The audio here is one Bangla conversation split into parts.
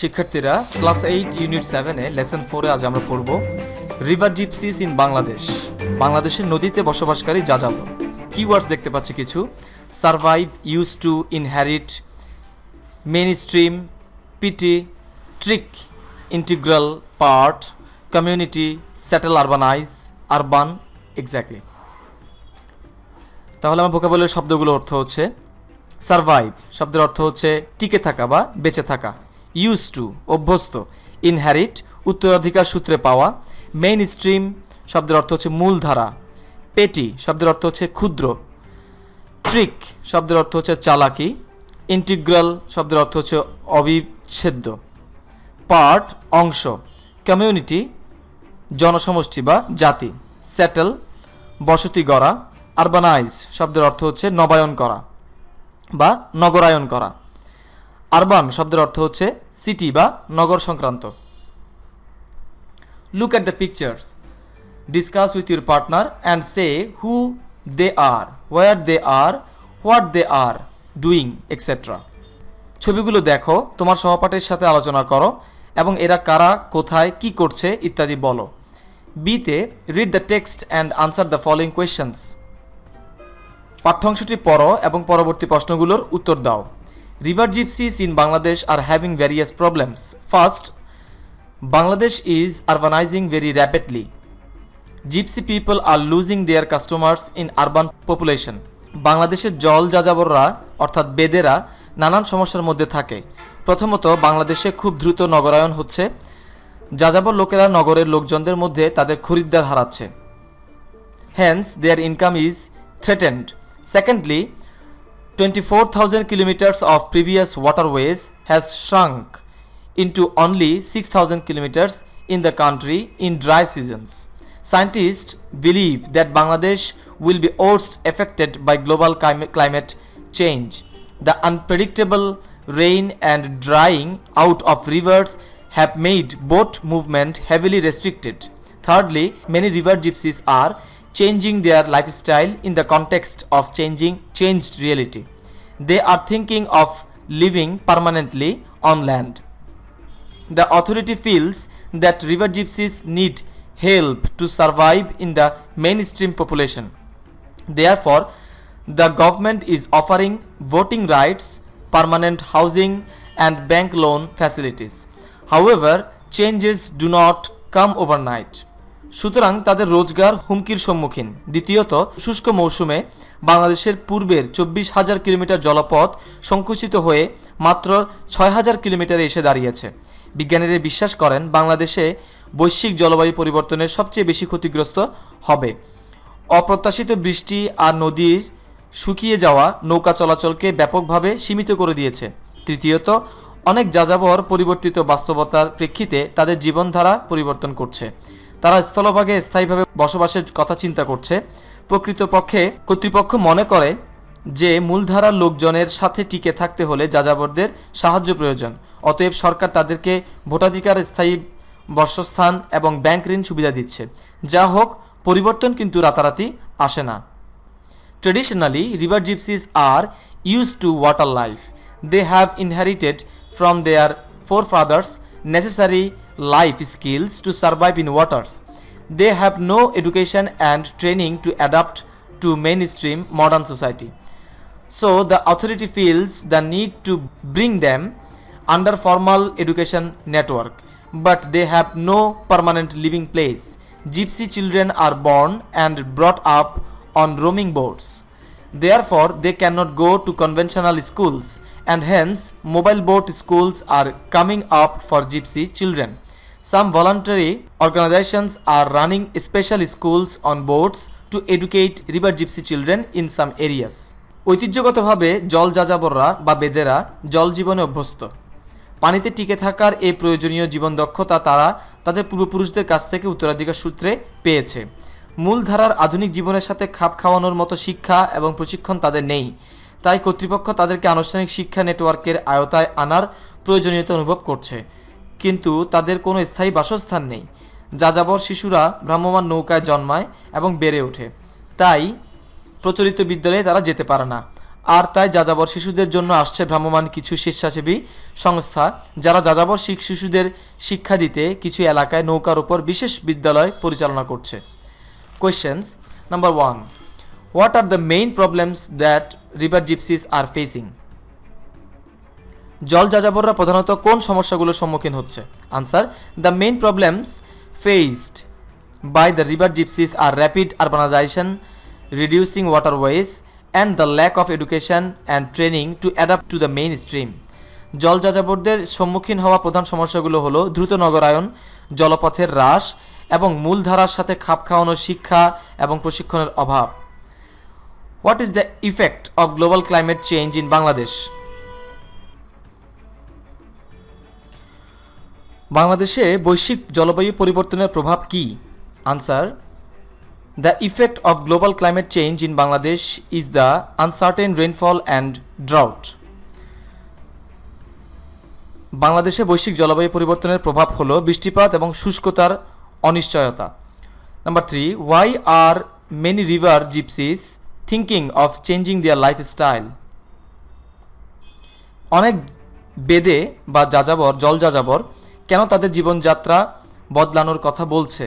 শিক্ষার্থীরা ক্লাস এইট ইউনিট সেভেনে লেসন ফোরে আজ আমরা পড়ব রিভার জিপসিস ইন বাংলাদেশ বাংলাদেশের নদীতে বসবাসকারী যাযাবর। কিওয়ার্ডস দেখতে পাচ্ছি কিছু survive use to inherit mainstream petty trade integral part community settle urbanise urban exactly তাহলে আমার ভোকাবলের শব্দগুলো অর্থ হচ্ছে সারভাইভ শব্দের অর্থ হচ্ছে টিকে থাকা বা বেঁচে থাকা। ইউজ টু অভ্যস্ত ইনহ্যারিট উত্তরাধিকার সূত্রে পাওয়া মেইন স্ট্রিম শব্দের অর্থ হচ্ছে মূলধারা পেটি শব্দের অর্থ হচ্ছে ক্ষুদ্র ট্রিক শব্দের অর্থ হচ্ছে চালাকি ইন্টিগ্রাল শব্দের অর্থ হচ্ছে অবিচ্ছেদ্য পার্ট অংশ কমিউনিটি জনসমষ্টি বা জাতি সেটেল বসতি গড়া আরবানাইজ শব্দের অর্থ হচ্ছে নবায়ন করা বা নগরায়ন করা। আরবান শব্দের অর্থ হচ্ছে সিটি বা নগর সংক্রান্ত। Look at the pictures discuss with your partner and say who they are where they are what they are doing etcetera ছবিগুলো দেখো, তোমার সহপাঠীর সাথে আলোচনা করো এবং এরা কারা, কোথায়, কি করছে ইত্যাদি বলো। বিতে read the text and answer the following questions পাঠ্যাংশটি পড়ো এবং পরবর্তী প্রশ্নগুলোর উত্তর দাও। River gypsies in Bangladesh are having various problems first Bangladesh is urbanising very rapidly gypsy people are losing their customers in urban population বাংলাদেশের জল যাযাবররা অর্থাৎ বেদেরা নানান সমস্যার মধ্যে থাকে। প্রথমত বাংলাদেশে খুব দ্রুত নগরায়ন হচ্ছে। যাযাবর লোকেরা নগরের লোকজনদের মধ্যে তাদের খরিদ্দার হারাচ্ছে। Hence their income is threatened. Secondly, 24,000 kilometers of previous waterways has shrunk into only 6,000 kilometers in the country in dry seasons. Scientists believe that Bangladesh will be worst affected by global climate change. The unpredictable rain and drying out of rivers have made boat movement heavily restricted. Thirdly, many river gypsies are changing their lifestyle in the context of changing changed reality. They are thinking of living permanently on land. The authority feels that river gypsies need help to survive in the mainstream population. Therefore, the government is offering voting rights, permanent housing, and bank loan facilities. However, changes do not come overnight. সুতরাং তাদের রোজগার হুমকির সম্মুখীন। দ্বিতীয়ত, শুষ্ক মৌসুমে বাংলাদেশের পূর্বের চব্বিশ হাজার কিলোমিটার জলপথ সংকুচিত হয়ে মাত্র ছয় হাজার কিলোমিটারে এসে দাঁড়িয়েছে। বিজ্ঞানীরা বিশ্বাস করেন, বাংলাদেশে বৈশ্বিক জলবায়ু পরিবর্তনের সবচেয়ে বেশি ক্ষতিগ্রস্ত হবে। অপ্রত্যাশিত বৃষ্টি আর নদীর শুকিয়ে যাওয়া নৌকা চলাচলকে ব্যাপকভাবে সীমিত করে দিয়েছে। তৃতীয়ত, অনেক যাযাবর পরিবর্তিত বাস্তবতার প্রেক্ষিতে তাদের জীবনধারা পরিবর্তন করছে। তারা স্থলভাগে স্থায়ীভাবে বসবাসের কথা চিন্তা করছে। প্রকৃতপক্ষে কর্তৃপক্ষ মনে করে যে মূলধারার লোকজনের সাথে টিকে থাকতে হলে যাযাবরদের সাহায্য প্রয়োজন। অতএব সরকার তাদেরকে ভোটাধিকার স্থায়ী বর্ষস্থান এবং ব্যাংক ঋণ সুবিধা দিচ্ছে। যা হোক পরিবর্তন কিন্তু রাতারাতি আসে না। Traditionally, river gypsies are used to water life. They have inherited from their forefathers necessary life skills to survive in waters. They have no education and training to adapt to mainstream modern society. So, the authority feels the need to bring them under formal education network, but they have no permanent living place. Gypsy children are born and brought up on roaming boats. Therefore, they cannot go to conventional schools, and hence, mobile boat schools are coming up for gypsy children. Some voluntary organizations are running special schools on boats to educate river gypsy children in some areas. ঐতিহ্যগতভাবে জল যাযাবররা বা বেদেরা জল জীবনে অভ্যস্ত পানিতে টিকে থাকার এই প্রয়োজনীয় জীবন দক্ষতা তারা তাদের পূর্বপুরুষদের কাছ থেকে উত্তরাধিকার সূত্রে পেয়েছে মূলধারার আধুনিক জীবনের সাথে খাপ খাওয়ানোর মতো শিক্ষা এবং প্রশিক্ষণ তাদের নেই। তাই কর্তৃপক্ষ তাদেরকে আনুষ্ঠানিক শিক্ষা নেটওয়ার্কের আয়তায় আনার প্রয়োজনীয়তা অনুভব করছে। কিন্তু তাদের কোনো স্থায়ী বাসস্থান নেই। যাযাবর শিশুরা ভ্রাম্যমাণ নৌকায় জন্মায় এবং বেড়ে ওঠে। তাই প্রচলিত বিদ্যালয়ে তারা যেতে পারে না। আর তাই যাযাবর শিশুদের জন্য আসছে ভ্রাম্যমাণ কিছু স্বেচ্ছাসেবী সংস্থা, যারা যাযাবর শিখ শিশুদের শিক্ষা দিতে কিছু এলাকায় নৌকার উপর বিশেষ বিদ্যালয় পরিচালনা করছে। Questions number one what are the main problems that river gypsies are facing জল যাযাবররা প্রধানত কোন সমস্যাগুলোর সম্মুখীন হচ্ছে? Answer the main problems faced by the river gypsies are rapid urbanisation reducing waterways and the lack of education and training to adapt to the mainstream জল যাযাবরদের সম্মুখীন হওয়া প্রধান সমস্যাগুলো হলো দ্রুত নগরায়ন, জলপথের হ্রাস এবং মূলধারার সাথে খাপ খাওয়ানো শিক্ষা এবং প্রশিক্ষণের অভাব। What is the effect of global climate change in Bangladesh বাংলাদেশে বৈশ্বিক জলবায়ু পরিবর্তনের প্রভাব কি? Answer the effect of global climate change in Bangladesh is the uncertain rainfall and drought বাংলাদেশে বৈশ্বিক জলবায়ু পরিবর্তনের প্রভাব হল বৃষ্টিপাত এবং শুষ্কতার অনিশ্চয়তা। Number three why are many river gypsies thinking of changing their lifestyle অনেক বেদে বা যাযাবর, জল যাযাবর কেন তাদের জীবনযাত্রা বদলানোর কথা বলছে?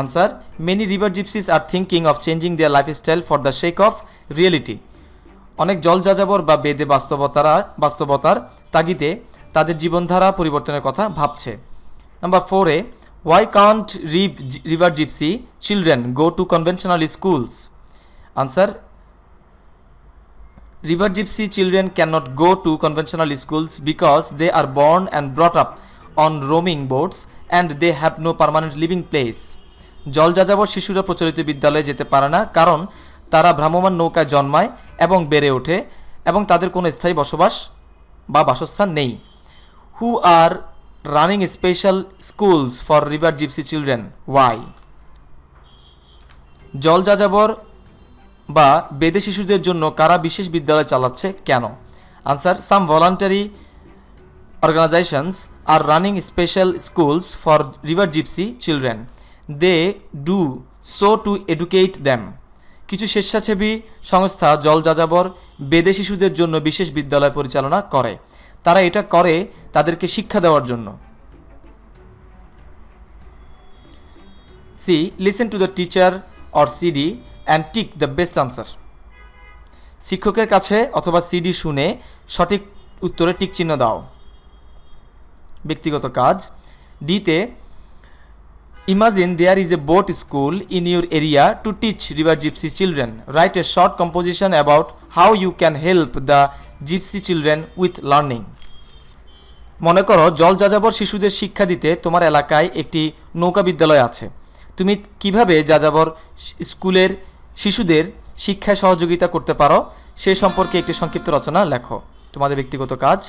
Answer many river gypsies are thinking of changing their lifestyle for the sake of reality অনেক জল যাযাবর বা বেদে বাস্তবতারা, বাস্তবতার তাগিদে তাদের জীবনধারা পরিবর্তনের কথা ভাবছে। নাম্বার ফোরে why can't Reeve river gypsy children go to conventional schools answer River Gypsy children cannot go to conventional schools because they are born and brought up on roaming boats and they have no permanent living place. জল যাযাবর শিশুরা প্রচলিত বিদ্যালয়ে যেতে পারে না কারণ তারা ভ্রাম্যমাণ নৌকায় জন্মায় এবং বেড়ে ওঠে এবং তাদের কোনো স্থায়ী বসবাস বা বাসস্থান নেই who are running special schools for river gypsy children why জল যাযাবর বা বেদে শিশুদের জন্য কারা বিশেষ বিদ্যালয় চালাচ্ছে? কেন? Answer some voluntary organisations are running special schools for river gypsy children they do so to educate them কিছু স্বেচ্ছাসেবী সংস্থা জল যাযাবর বেদে শিশুদের জন্য বিশেষ বিদ্যালয় পরিচালনা করে। তারা এটা করে তাদেরকে শিক্ষা দেওয়ার জন্য। C listen to the teacher or CD and tick the best answer শিক্ষকের কাছে অথবা সিডি শুনে সঠিক উত্তরে টিক চিহ্ন দাও। ব্যক্তিগত কাজ ডিতে imagine there is a boat school in your area to teach river gypsy children write a short composition about how you can help the gypsy children with learning মনে করো, জল যাযাবর শিশুদের শিক্ষা দিতে তোমার এলাকায় একটি নৌকা বিদ্যালয় আছে। তুমি কীভাবে যাযাবর স্কুলের শিশুদের শিক্ষায় সহযোগিতা করতে পারো, সে সম্পর্কে একটি সংক্ষিপ্ত রচনা লেখো। তোমাদের ব্যক্তিগত কাজ।